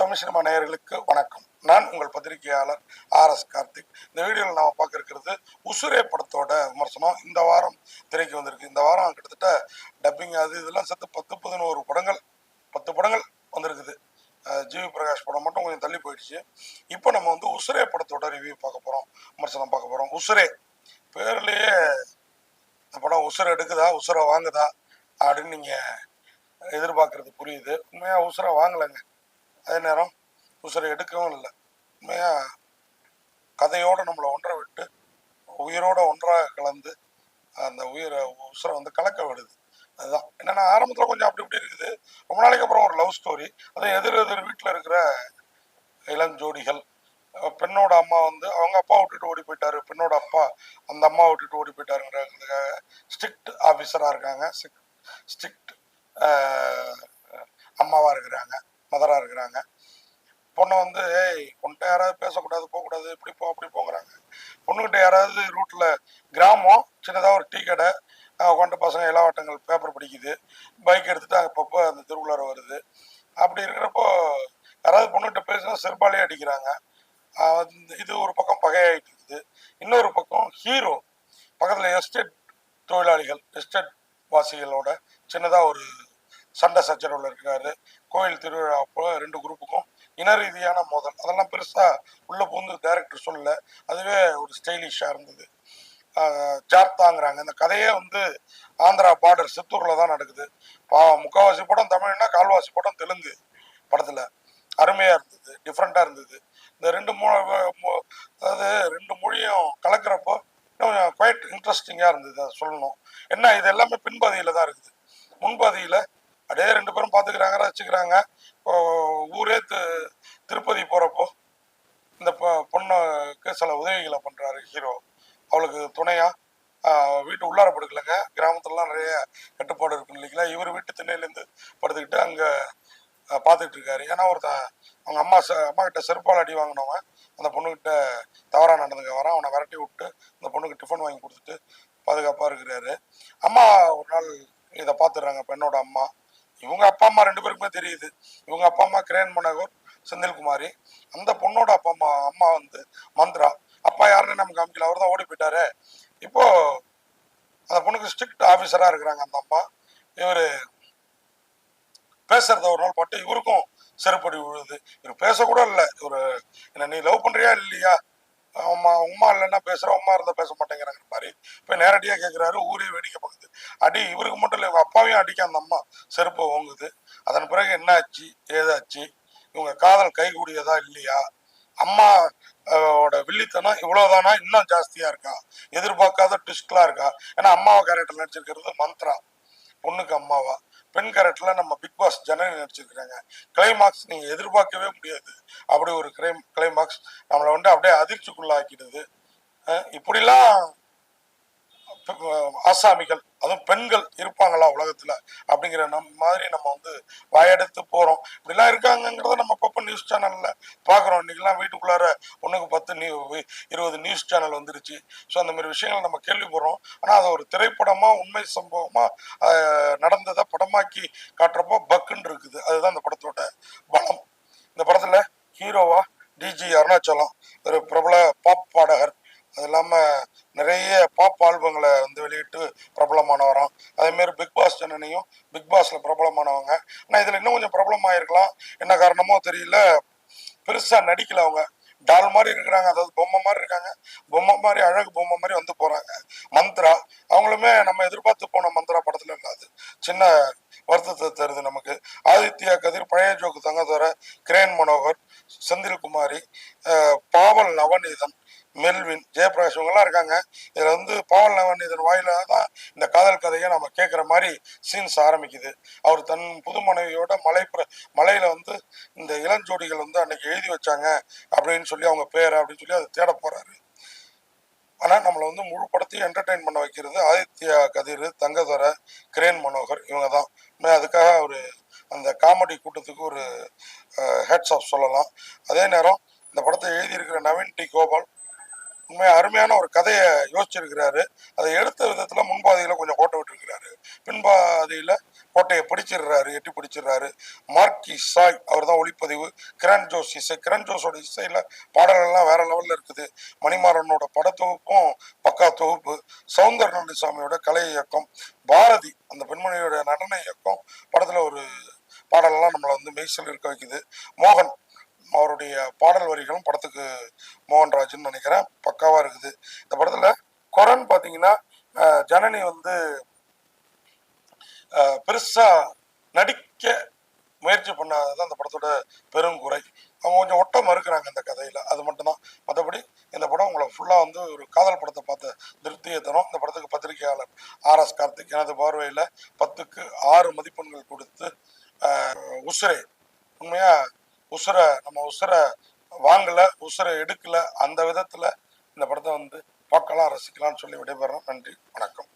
Tamil cinema நேயர்களுக்கு வணக்கம். நான் உங்கள் பத்திரிகையாளர் ஆர் எஸ் கார்த்திக். இந்த வீடியோவில் நாம் பார்க்க இருக்கிறது உசுரே படத்தோட விமர்சனம். இந்த வாரம் திரைக்கு வந்திருக்கு. இந்த வாரம் கிட்டத்தட்ட டப்பிங் அது இதெல்லாம் சேர்த்து பத்து பதினோரு படங்கள் பத்து படங்கள் வந்திருக்குது. ஜிவி பிரகாஷ் படம் மட்டும் கொஞ்சம் தள்ளி போயிடுச்சு. இப்போ நம்ம வந்து உசுரே படத்தோட ரிவ்யூ பார்க்க போகிறோம் விமர்சனம் பார்க்க போகிறோம் உசுரே. பேர்லேயே இந்த படம் உசுரை எடுக்குதா உசுரை வாங்குதா அப்படின்னு நீங்கள் எதிர்பார்க்கறது புரியுது. உண்மையாக உசுரை வாங்கலைங்க. அதே நேரம் உசுரை எடுக்கவும் இல்லை. உண்மையாக கதையோடு நம்மளை ஒன்றை விட்டு உயிரோட ஒன்றாக கலந்து அந்த உயிரை உசுரை வந்து கலக்க விடுது. அதுதான். என்னன்னா ஆரம்பத்தில் கொஞ்சம் அப்படி இப்படி இருக்குது. ரொம்ப நாளைக்கு அப்புறம் ஒரு லவ் ஸ்டோரி அது எதிர் எதிர் வீட்டில் இருக்கிற இளஞ்சோடிகள் ஜோடிகள் பெண்ணோட அம்மா வந்து அவங்க அப்பா விட்டுட்டு ஓடி போயிட்டாரு. பெண்ணோட அப்பா அந்த அம்மா விட்டுட்டு ஓடி போயிட்டாருங்கிறதுக்காக ஸ்ட்ரிக்ட் ஆஃபீஸராக இருக்காங்க. ஸ்ட்ரிக்ட் அம்மாவாக இருக்கிறாங்க. மதராக இருக்கிறாங்க. பொண்ணை வந்து ஏய் உன்கிட்ட யாராவது பேசக்கூடாது போகக்கூடாது இப்படி போ அப்படி போங்கிறாங்க. பொண்ணுக்கிட்ட யாராவது ரூட்டில் கிராமம் சின்னதாக ஒரு டீ கடை கொண்ட பசங்க இளவாட்டங்கள் பேப்பர் படிக்குது. பைக் எடுத்துட்டு அப்பப்போ அந்த திருவிழா வருது. அப்படி இருக்கிறப்போ யாராவது பொண்ணுகிட்ட பேசினா செருப்பாலே அடிக்கிறாங்க. இது ஒரு பக்கம் பகையாயிட்டு இருக்குது. இன்னொரு பக்கம் ஹீரோ பக்கத்தில் எஸ்டேட் தொழிலாளிகள் எஸ்டேட் வாசிகளோட சின்னதாக ஒரு சண்டை சச்சரவில் இருக்கிறாரு கோயில் திருவிழா அப்போ ரெண்டு குரூப்புக்கும் இன ரீதியான மோதல். அதெல்லாம் பெருசாக உள்ள புகுந்து டைரக்டர் சொல்லல. அதுவே ஒரு ஸ்டைலிஷாக இருந்தது. ஆஹ் ஜார்த்தாங்கிறாங்க. இந்த கதையே வந்து ஆந்திரா பார்டர் சித்தூரில் தான் நடக்குது. பா முக்கால்வாசி படம் தமிழ்னா கால்வாசி படம் தெலுங்கு படத்தில். அருமையாக இருந்தது. டிஃப்ரெண்ட்டாக இருந்தது. இந்த ரெண்டு மூ அதாவது ரெண்டு மொழியும் கலக்கிறப்போ இன்னும் குவைட் இன்ட்ரெஸ்டிங்காக இருந்தது. அதை சொல்லணும். என்ன இது எல்லாமே பின்பதியில் தான் இருக்குது. முன்பதியில் அப்படியே ரெண்டு பேரும் பார்த்துக்கிறாங்க ரசிச்சுக்கிறாங்க. இப்போ ஊரே திருப்பதி போகிறப்போ இந்த பொண்ணுக்கு சில உதவிகளை பண்ணுறாரு ஹீரோ. அவளுக்கு துணையாக வீட்டு உள்ளார படுக்கலைங்க. கிராமத்துலலாம் நிறைய கட்டுப்பாடு இருக்கும் இல்லைங்களா? இவர் வீட்டு திண்ணையிலேருந்து படுத்துக்கிட்டு அங்கே பார்த்துக்கிட்டு இருக்காரு ஏன்னா ஒருத்தன் அவங்க அம்மா ச அம்மா கிட்ட செருப்பால் அடி வாங்கினவன். அந்த பொண்ணுக்கிட்ட தவறாக நடந்துங்க வரான். அவனை விரட்டி விட்டு அந்த பொண்ணுக்கு டிஃபன் வாங்கி கொடுத்துட்டு பாதுகாப்பாக இருக்கிறாரு. அம்மா ஒரு நாள் இதை பார்த்துடுறாங்க பெண்ணோட அம்மா. இவங்க அப்பா அம்மா ரெண்டு பேருக்குமே தெரியுது. இவங்க அப்பா அம்மா கிரேன் மனோகர் செந்தில்குமாரி. அந்த பொண்ணோட அப்பா அம்மா அம்மா வந்து மந்த்ரா. அப்பா யாருன்னு நமக்கு காமிக்கல. அவர் தான் ஓடி போயிட்டாரு. இப்போ அந்த பொண்ணுக்கு ஸ்ட்ரிக்ட் ஆஃபீஸராக இருக்கிறாங்க அந்த அம்மா. இவர் பேசுறத ஒரு நாள் பட்டு இவருக்கும் செருப்படி விழுது. இவர் பேசக்கூட இல்லை. இவர் என்ன நீ லவ் பண்றியா இல்லையா? அம்மா உமா இல்லைன்னா பேசுற உமா இருந்தால் பேச மாட்டேங்கிறாங்க மாதிரி இப்போ நேரடியாக கேட்குறாரு ஊரே வேடிக்கை பார்க்குது. அடி இவருக்கு மட்டும் இல்லை இவங்க அப்பாவையும் அடிக்க அந்த அம்மா. செருப்பு ஓங்குது. அதன் பிறகு என்ன ஆச்சு ஏதாச்சு? இவங்க காதல் கைகூடியதா இல்லையா? அம்மா ஓட வில்லித்தனம் இவ்வளோதானா இன்னும் ஜாஸ்தியாக இருக்கா? எதிர்பார்க்காத ட்விஸ்ட்லாம் இருக்கா? ஏன்னா அம்மாவை கேரக்டர் நடிச்சிருக்கிறது மந்த்ரா. பொண்ணுக்கு அம்மாவா? பெண் கேரக்டர்ல நம்ம பிக் பாஸ் ஜனனி நடிச்சிருக்கிறாங்க. கிளைமாக்ஸ் நீங்க எதிர்பார்க்கவே முடியாது. அப்படி ஒரு கிளை கிளைமாக்ஸ் நம்மளை வந்து அப்படியே அதிர்ச்சிக்குள்ளாக்கிடுது. இப்படிலாம் ஆசாமிகள் அதுவும் பெண்கள் இருப்பாங்களா உலகத்துல அப்படிங்கிற நம் மாதிரி நம்ம வந்து வாயெடுத்து போறோம். இப்படிலாம் இருக்காங்கங்கிறத நம்ம நியூஸ் சேனல்ல பாக்குறோம். இன்னைக்கெல்லாம் வீட்டுக்குள்ளார ஒண்ணுக்கு பத்து நியூ இருபது நியூஸ் சேனல் வந்துருச்சு. ஸோ அந்த மாதிரி விஷயங்கள் நம்ம கேள்விப்படுறோம். ஆனா அது ஒரு திரைப்படமா உண்மை சம்பவமா நடந்ததை படமாக்கி காட்டுறப்போ பக்குன்னு இருக்குது. அதுதான் இந்த படத்தோட பலம். இந்த படத்துல ஹீரோவா டிஜி அருணாச்சலம் ஒரு பிரபல பாப் பாடகர். அது இல்லாமல் நிறைய பாப் ஆல்பங்களை வந்து வெளியிட்டு பிரபலமானவராம். அதேமாரி பிக் பாஸ் ஜனனியும் பிக் பாஸில் பிரபலமானவங்க. ஆனால் இதில் இன்னும் கொஞ்சம் பிரபலமாயிருக்கலாம். என்ன காரணமோ தெரியல. பெருசாக நடிக்கல அவங்க. டால் மாதிரி இருக்கிறாங்க. அதாவது பொம்மை மாதிரி இருக்காங்க. பொம்மை மாதிரி அழகு பொம்மை மாதிரி வந்து போகிறாங்க மந்த்ரா அவங்களுமே நம்ம எதிர்பார்த்து போன மந்த்ரா படத்தில் இல்லாது சின்ன வருத்தத்தை தருது நமக்கு. ஆதித்யா கதிர் பழைய joke Thangadurai crane Manohar Senthilkumari Paval Navaneethan Melvin Jayaprakash இவங்கெல்லாம் இருக்காங்க. இதில் வந்து பாவல் இதன் வாயிலாக தான் இந்த காதல் கதையை நம்ம கேட்குற மாதிரி சீன்ஸ் ஆரம்பிக்குது. அவர் தன் புது மனைவியோட மலை மலையில் வந்து இந்த இளஞ்சோடிகள் வந்து அன்னைக்கு எழுதி வச்சாங்க அப்படின்னு சொல்லி அவங்க பேர் அப்படின்னு சொல்லி அதை தேட போகிறாரு ஆனால் நம்மளை வந்து முழு படத்தையும் என்டர்டைன் பண்ண வைக்கிறது ஆதித்யா கதிர் தங்கதுரை கிரேன் மனோகர் இவங்க தான். அதுக்காக ஒரு அந்த காமெடி கூட்டத்துக்கு ஒரு ஹெட்ஸ் ஆஃப் சொல்லலாம். அதே நேரம் இந்த படத்தை எழுதியிருக்கிற நவீன் டி கோபால் உண்மையாக அருமையான ஒரு கதையை யோசிச்சிருக்கிறாரு. அதை எடுத்த விதத்தில் முன்பாதையில் கொஞ்சம் கோட்டை விட்டுருக்கிறாரு. பின்பாதையில் கோட்டையை பிடிச்சிடுறாரு எட்டி பிடிச்சிடுறாரு. மார்க்கி சாய் அவர் தான் ஒளிப்பதிவு. கிரண் ஜோஸ் இசை. கிரண் ஜோஸோட இசையில் பாடல்கள்லாம் வேற லெவலில் இருக்குது. மணிமாறனோட படத்தொகுப்பும் பக்கா தொகுப்பு. சவுந்தர நண்டிசாமியோட கலை இயக்கம். பாரதி அந்த பெண்மணியோட நடன இயக்கம். படத்தில் ஒரு பாடலெல்லாம் நம்மளை வந்து மெய்சல் இருக்க வைக்குது. மோகன் அவருடைய பாடல் வரிகளும் படத்துக்கு மோகன்ராஜ்னு நினைக்கிறேன். பக்காவாக இருக்குது. இந்த படத்தில் குரன் பார்த்தீங்கன்னா ஜனனி வந்து பெருசாக நடிக்க முயற்சி பண்ணாதது அந்த படத்தோட பெருங்குறை அவங்க கொஞ்சம் ஒட்ட மறுக்கிறாங்க இந்த கதையில். அது மட்டும்தான். மற்றபடி இந்த படம் உங்களை ஃபுல்லாக வந்து ஒரு காதல் படத்தை பார்த்த திருப்தியை தரும். இந்த படத்துக்கு பத்திரிகையாளர் ஆர் எஸ் கார்த்திக் எனது பார்வையில் பத்துக்கு ஆறு மதிப்பெண்கள் கொடுத்து உசுரே. உண்மையாக உசுரை நம்ம உசுரை வாங்கலை உசுரை எடுக்கலை அந்த விதத்தில் இந்த படத்தை வந்து பார்க்கலாம் ரசிக்கலாம்னு சொல்லி விடைபெறோம் நன்றி வணக்கம்.